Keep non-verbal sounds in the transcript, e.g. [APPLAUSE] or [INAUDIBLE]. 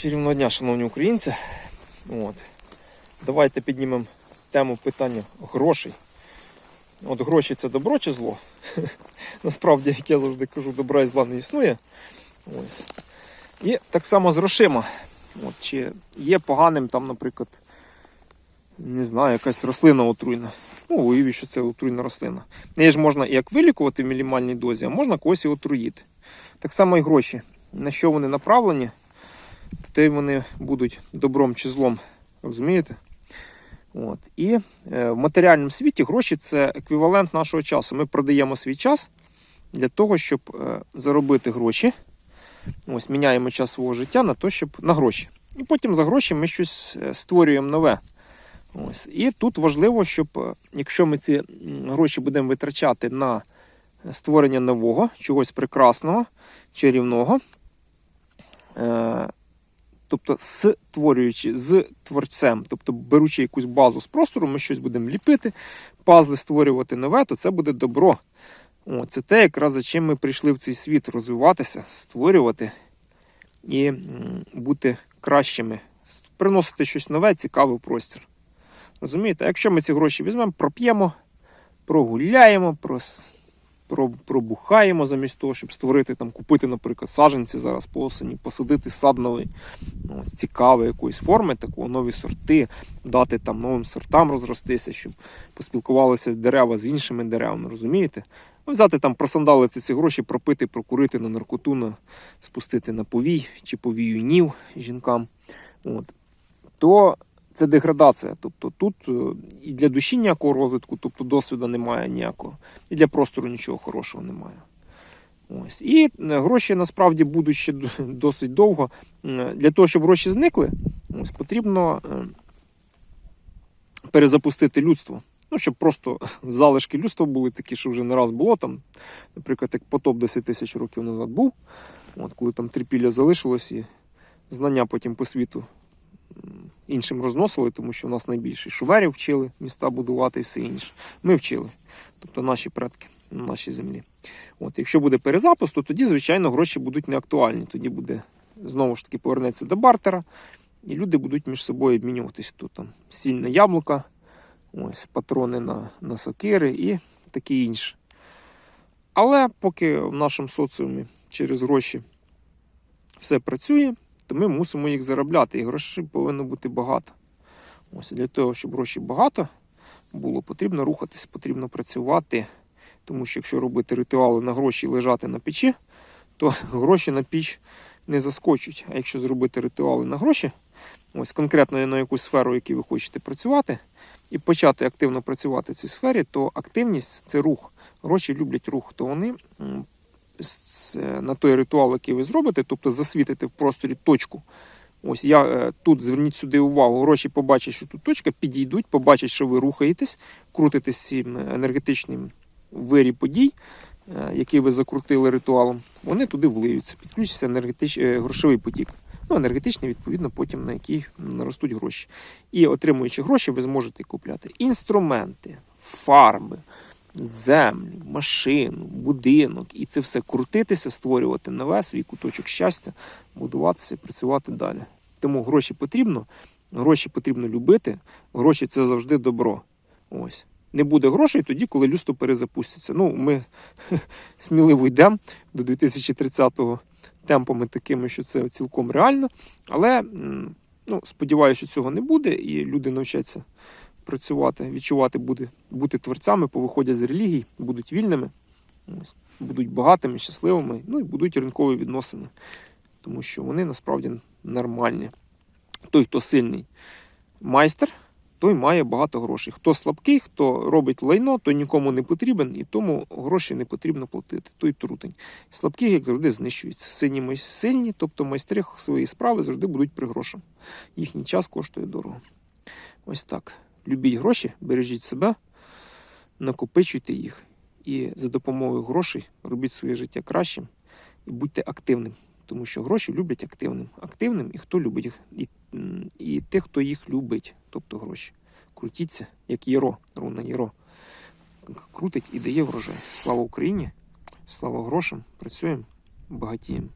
Чарівного дня, шановні українці. От. Давайте піднімемо тему питання грошей. От гроші це добро чи зло? [LAUGHS] Насправді, як я завжди кажу, добра і зла не існує. Ось. І так само з грошима. От, чи є поганим там, наприклад, не знаю, якась рослина отруйна. Ну, уявіть, що це отруйна рослина. Її ж можна як вилікувати в мінімальній дозі, а можна когось і отруїти. Так само і гроші. На що вони направлені, те вони будуть добром чи злом. Розумієте? От. І е, в матеріальному світі гроші це еквівалент нашого часу. Ми продаємо свій час для того, щоб е, заробити гроші. Ось міняємо час свого життя на то, щоб на гроші. І потім за гроші ми щось е, створюємо нове. Ось. І тут важливо, щоб якщо ми ці гроші будемо витрачати на створення нового, чогось прекрасного, чарівного, тобто створюючи з творцем, тобто беручи якусь базу з простору, ми щось будемо ліпити, пазли створювати нове, то це буде добро. О, це те, якраз за чим ми прийшли в цей світ розвиватися, створювати і бути кращими, приносити щось нове, цікаве в простір. Розумієте? Якщо ми ці гроші візьмемо, проп'ємо, прогуляємо, прос- про- пробухаємо замість того, щоб створити там, купити, наприклад, саджанці зараз по осені, посадити сад новий, ну, цікавий якоїсь форми, такого нові сорти, дати там новим сортам розростися, щоб поспілкувалися дерева з іншими деревами, розумієте? Ну, взяти там, просандалити ці гроші, пропити, прокурити на наркоту, на, спустити на повій чи повіюнів жінкам. От. То це деградація. Тобто тут е, і для душі ніякого розвитку, тобто досвіду немає ніякого, і для простору нічого хорошого немає. Ось. І е, гроші насправді будуть ще [LAUGHS] досить довго. Е, Для того, щоб гроші зникли, ось, потрібно перезапустити людство. Ну, щоб просто [LAUGHS] залишки людства були такі, що вже не раз було там. Наприклад, як потоп 10 тисяч років назад був, от, коли там трипілля залишилось і знання потім по світу іншим розносили, тому що в нас найбільше шумерів вчили міста будувати і все інше. Ми вчили, тобто наші предки на нашій землі. От, якщо буде перезапуск, то тоді, звичайно, гроші будуть не актуальні. Тоді буде знову ж таки повернеться до бартера, і люди будуть між собою обмінюватися. Тут там сільне яблука, ось патрони на, на сокири і таке інше. Але поки в нашому соціумі через гроші все працює, то ми мусимо їх заробляти. І грошей повинно бути багато. Ось для того, щоб грошей багато було, потрібно рухатись, потрібно працювати. Тому що якщо робити ритуали на гроші і лежати на печі, то [LAUGHS] гроші на піч не заскочуть. А якщо зробити ритуали на гроші, ось конкретно на якусь сферу, якій ви хочете працювати, і почати активно працювати в цій сфері, то активність це рух. Гроші люблять рух, то вони на той ритуал, який ви зробите, тобто засвітите в просторі точку. Ось я е, тут зверніть сюди увагу, гроші побачать, що тут точка, підійдуть, побачать, що ви рухаєтесь, крутитесь цим енергетичним вирі подій, е, який ви закрутили ритуалом, вони туди влиються, підключиться енергетич... е, грошовий потік. Ну, енергетичний, відповідно, потім на який наростуть гроші. І отримуючи гроші, ви зможете купляти інструменти, фарби, землю, машину, будинок. І це все крутитися, створювати нове, свій куточок щастя, будуватися і працювати далі. Тому гроші потрібно, гроші потрібно любити, гроші це завжди добро. Ось. Не буде грошей тоді, коли людство перезапуститься. Ну, ми [LAUGHS] сміливо йдемо до 2030-го темпами такими, що це цілком реально. Але ну, сподіваюся, що цього не буде, і люди навчаться працювати, відчувати, буде, бути творцями, повиходять з релігій, будуть вільними, будуть багатими, щасливими, ну і будуть ринкові відносини, тому що вони насправді нормальні. Той, хто сильний майстер, той має багато грошей. Хто слабкий, хто робить лайно, той нікому не потрібен, і тому гроші не потрібно платити. Той трутень. Слабкі, як завжди, знищуються. Сильні, май- сильні, тобто майстри своєї справи завжди будуть при грошах. Їхній час коштує дорого. Ось так. Любіть гроші, бережіть себе, накопичуйте їх. І за допомогою грошей робіть своє життя кращим і будьте активним. Тому що гроші люблять активним. Активним і хто любить їх, і, і тих, хто їх любить, тобто гроші. Крутіться, як єро, руна єро. Крутить і дає врожай. Слава Україні! Слава грошам! Працюємо, багатіємо.